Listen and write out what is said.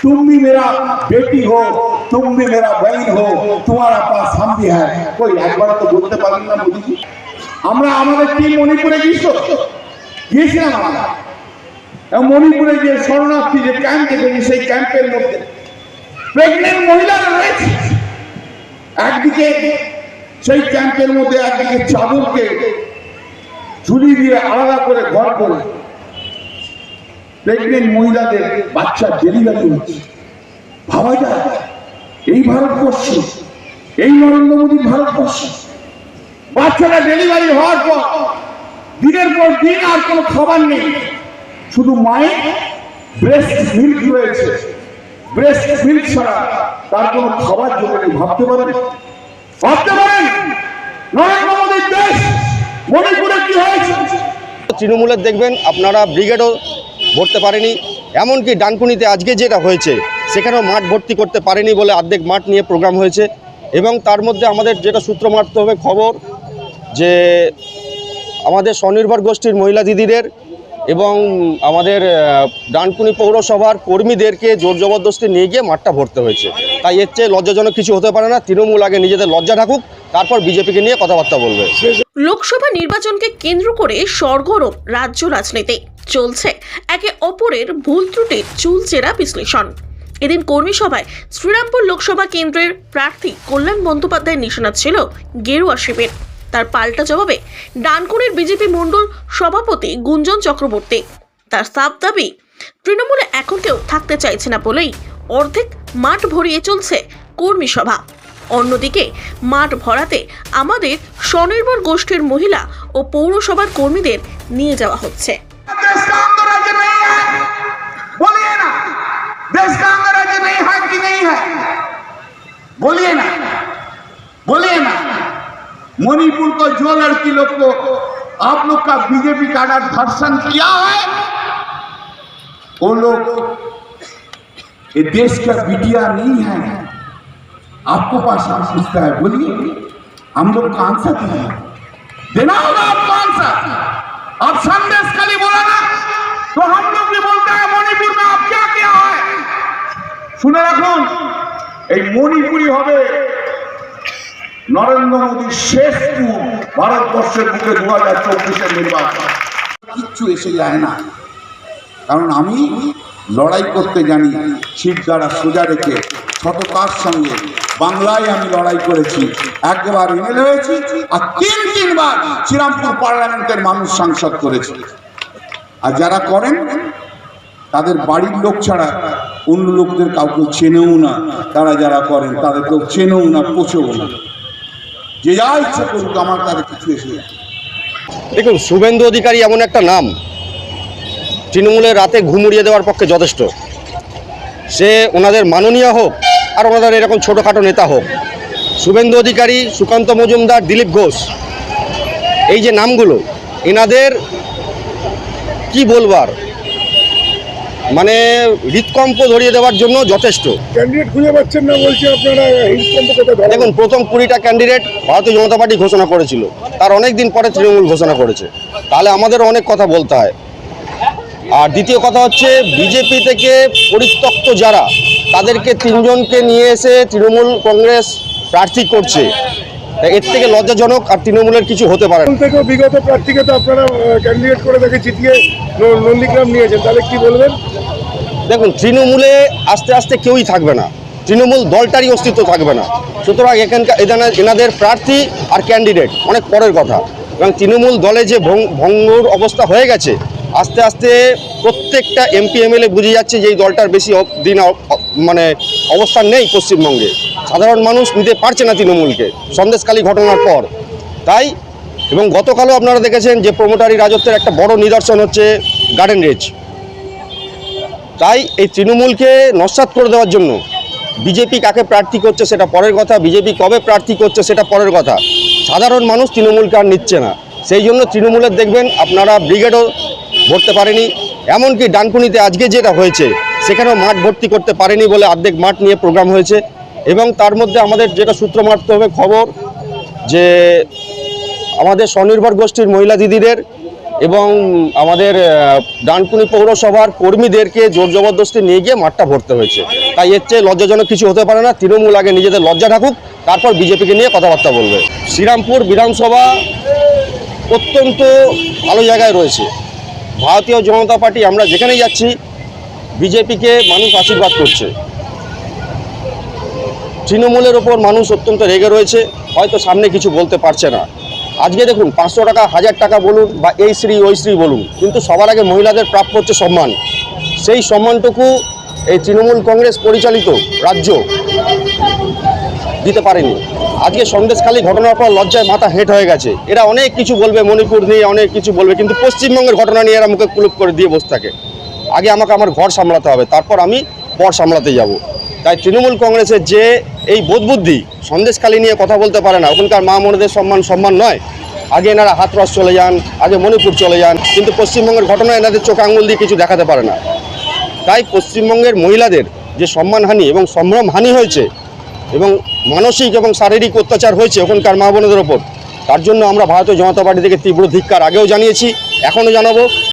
तुम भी मेरा बेटी हो तुम भी मेरा बहन हो तुम्हारा पास हम भी है कोई একবার তো বলতে পারেন না মোদিজি আমরা আমাদের টিম মণিপুরে গিয়েছিল গিয়েছিলাম আমরা এবং মণিপুরে যে শরণার্থী যে ক্যাম্প দেখেছি সেই ক্যাম্পের মধ্যে প্রেগনেন্ট মহিলারা রয়েছে একদিকে সেই ক্যাম্পের মধ্যে একদিকে চাদরকে ঝুলি দিয়ে আলাদা করে ঘর করে প্রেগনেন্ট মহিলাদের বাচ্চা ডেলিভারি হচ্ছে ভাবা যায়, এই ভারতবর্ষ, এই নরেন্দ্র মোদীর ভারতবর্ষ বাচ্চারা ডেলিভারি হওয়ার পর, দিনের পর দিন আর কোনো খাবার নেই। শুধু মায়ের ব্রেস্ট মিল্ক রয়েছে। ব্রেস্ট মিল্ক ছাড়া তার কোনো খাবার জোগাড় ভাবতে পারেন ভাবতে পারেন, নরেন্দ্র মোদীর দেশ, মণিপুরে কি হয়েছে? তৃণমূলের দেখবেন, আপনারা ব্রিগেডও ভরতে পারেনি, এমনকি ডানকুনিতে আজকে যেটা হয়েছে, সেখানেও মাঠ ভর্তি করতে পারেনি বলে অর্ধেক মাঠ নিয়ে প্রোগ্রাম হয়েছে। এবং তার মধ্যে আমাদের যেটা সূত্র মারতে হবে খবর, যে আমাদের স্বনির্ভর গোষ্ঠীর মহিলা দিদিদের এবং আমাদের ডানকুনি পৌরসভার কর্মীদেরকে জোর জবরদস্তি নিয়ে গিয়ে মাঠটা ভরতে হয়েছে। তাই এর চেয়ে লজ্জাজনক কিছু হতে পারে না, তৃণমূল আগে নিজেদের লজ্জা ঢাকুক, তারপর বিজেপিকে নিয়ে কথাবার্তা বলবে। লোকসভা নির্বাচনকে কেন্দ্র করে সরগরম রাজ্য রাজনীতি। চলছে। একে অপরের ভুল ত্রুটির চুলচেরা বিশ্লেষণ। এদিন কর্মী সভায় শ্রীরামপুর লোকসভা কেন্দ্রের প্রার্থী কল্যাণ বন্দ্যোপাধ্যায়ের নিশানা ছিল গেরুয়া শিবির। তার পাল্টা জবাবে ডানকুনির বিজেপি মণ্ডল সভাপতি গুঞ্জন চক্রবর্তী। তার সাফ দাবি, তৃণমূলে এখন কেউ থাকতে চাইছে না বলেই অর্ধেক মাঠ ভরিয়ে চলছে কর্মী সভা। অন্যদিকে মাঠ ভরাতে আমাদের স্বনির্ভর গোষ্ঠীর মহিলা ও পৌরসভার কর্মীদের নিয়ে যাওয়া হচ্ছে। देश का अंगराज्य नहीं है कि नहीं है? बोलिए ना बोलिए ना। मणिपुर को जो लड़की लोग को आप लोग का बीजेपी का धर्षण किया है, वो लोग ये देश का बिटिया नहीं है। आपको पास पूछता है, बोलिए, हम लोग का आंसर देना होगा आपको आंसर। শুনে রাখুন, এই মণিপুরি হবে নরেন্দ্র মোদীর শেষ ট্যুর ভারতবর্ষের বুকে দু হাজার চব্বিশের নির্বাচন কিচ্ছু এসে যায় না। কারণ আমি লড়াই করতে জানি দ্বারা সোজা রেখে সততার সঙ্গে বাংলায় আমি লড়াই করেছি। একবার এমএলএ হয়েছি আর তিন, তিনবার শ্রীরামপুর পার্লামেন্টের মানুষ সাংসদ করেছি। আর যারা করেন, তাদের বাড়ির লোক ছাড়া অন্য লোকদের কাউকে চেনেও না, তারা যারা করেন তাদের কেউ চেনেও না পোছেও না। যে যা ইচ্ছে করুক, আমার তাদের কিছু এসে দেখুন, শুভেন্দু অধিকারী এমন একটা নাম, তৃণমূলের রাতে ঘুমুড়িয়ে দেওয়ার পক্ষে যথেষ্ট। সে ওনাদের মাননীয় হোক, আর ওনাদের এরকম ছোটোখাটো নেতা হোক। শুভেন্দু অধিকারী, সুকান্ত মজুমদার, দিলীপ ঘোষ, এই যে নামগুলো, এনাদের কি বলবার মানে হৃদকম্প ধরিয়ে দেওয়ার জন্য যথেষ্ট। ক্যান্ডিডেট খুঁজে পাচ্ছেন না বলছে আপনারা দেখুন প্রথম কুড়িটা ক্যান্ডিডেট ভারতীয় জনতা পার্টি ঘোষণা করেছিল। তার অনেক দিন পরে তৃণমূল ঘোষণা করেছে। তাহলে আমাদের অনেক কথা বলতে হয়। আর দ্বিতীয় কথা হচ্ছে বিজেপি থেকে পরিত্যক্ত যারা তাদেরকে তিনজনকে নিয়ে এসে তৃণমূল কংগ্রেস প্রার্থী করছে। এর থেকে লজ্জাজনক আর তৃণমূলের কিছু হতে পারে থেকেও বিগত প্রার্থীকে তো আপনারা ক্যান্ডিডেট করে তাকে জিতিয়ে নন্দীগ্রাম নিয়েছেন তাহলে কি বলবেন? দেখুন তৃণমূলে আস্তে আস্তে কেউই থাকবে না। তৃণমূল দলটারই অস্তিত্ব থাকবে না। সুতরাং এখানকার এখানে- এনাদের প্রার্থী আর ক্যান্ডিডেট অনেক পরের কথা। এবং তৃণমূল দলে যে ভঙ্গুর অবস্থা হয়ে গেছে আস্তে আস্তে প্রত্যেকটা এমপি, এমএলএ বুঝে যাচ্ছে যে এই দলটার বেশি দিন মানে অবস্থান নেই পশ্চিমবঙ্গে। সাধারণ মানুষ নিতে পারছে না তৃণমূলকে সন্দেশকালী ঘটনার পর। তাই, এবং গতকালও আপনারা দেখেছেন যে প্রমোটারি রাজত্বের একটা বড় নিদর্শন হচ্ছে গার্ডেন রেজ তাই এই তৃণমূলকে নস্বাত করে দেওয়ার জন্য বিজেপি কাকে প্রার্থী করছে সেটা পরের কথা, বিজেপি কবে প্রার্থী করছে সেটা পরের কথা। সাধারণ মানুষ তৃণমূলকে আর নিচ্ছে না। সেই জন্য তৃণমূলের দেখবেন আপনারা ব্রিগেডও ভরতে পারেনি, এমনকি ডানকুনিতে আজকে যেটা হয়েছে, সেখানেও মাঠ ভর্তি করতে পারেনি বলে অর্ধেক মাঠ নিয়ে প্রোগ্রাম হয়েছে। এবং তার মধ্যে আমাদের যেটা সূত্র মারতে হবে খবর, যে আমাদের স্বনির্ভর গোষ্ঠীর মহিলা দিদিদের এবং আমাদের ডানকুনি পৌরসভার কর্মীদেরকে জোর জবরদস্তি নিয়ে গিয়ে মাঠটা ভরতে হয়েছে। তাই এর চেয়ে লজ্জাজনক কিছু হতে পারে না, তৃণমূল আগে নিজেদের লজ্জা ঢাকুক তারপর বিজেপিকে নিয়ে কথাবার্তা বলবে। শ্রীরামপুর বিধানসভা অত্যন্ত ভালো জায়গায় রয়েছে। ভারতীয় জনতা পার্টি, আমরা যেখানেই যাচ্ছি, বিজেপিকে মানুষ আশীর্বাদ করছে। তৃণমূলের ওপর মানুষ অত্যন্ত রেগে রয়েছে, হয়তো সামনে কিছু বলতে পারছে না। আজকে দেখুন, পাঁচশো টাকা, হাজার টাকা বলুন বা এই শ্রী, ওই শ্রী বলুন, কিন্তু সবার আগে মহিলাদের প্রাপ্য হচ্ছে সম্মান। সেই সম্মানটুকু এই তৃণমূল কংগ্রেস পরিচালিত রাজ্য দিতে পারেনি। আজকে সন্দেশখালী ঘটনার পর লজ্জায় মাথা হেঁট হয়ে গেছে। এরা অনেক কিছু বলবে, মণিপুর নিয়ে অনেক কিছু বলবে, কিন্তু পশ্চিমবঙ্গের ঘটনা নিয়ে এরা মুখে কুলুপ করে দিয়ে বসে থাকে। আগে আমাকে আমার ঘর সামলাতে হবে, তারপর আমি পর সামলাতে যাব। তাই তৃণমূল কংগ্রেসের যে এই বোধবুদ্ধি, সন্দেশখালী নিয়ে কথা বলতে পারে না। ওখানকার মা মনেদের সম্মান সম্মান নয়। আগে এনারা হাতরস চলে যান, আগে মণিপুর চলে যান, কিন্তু পশ্চিমবঙ্গের ঘটনা এনাদের চোখ আঙুল দিয়ে কিছু দেখাতে পারে না। তাই পশ্চিমবঙ্গের মহিলাদের যে সম্মানহানি এবং সম্ভ্রমহানি হয়েছে এবং মানসিক এবং শারীরিক অত্যাচার হয়েছে ওখানকার মা বোনদের ওপর। তার জন্য আমরা ভারতীয় জনতা পার্টি থেকে তীব্র ধিক্কার আগেও জানিয়েছি, এখনও জানাব।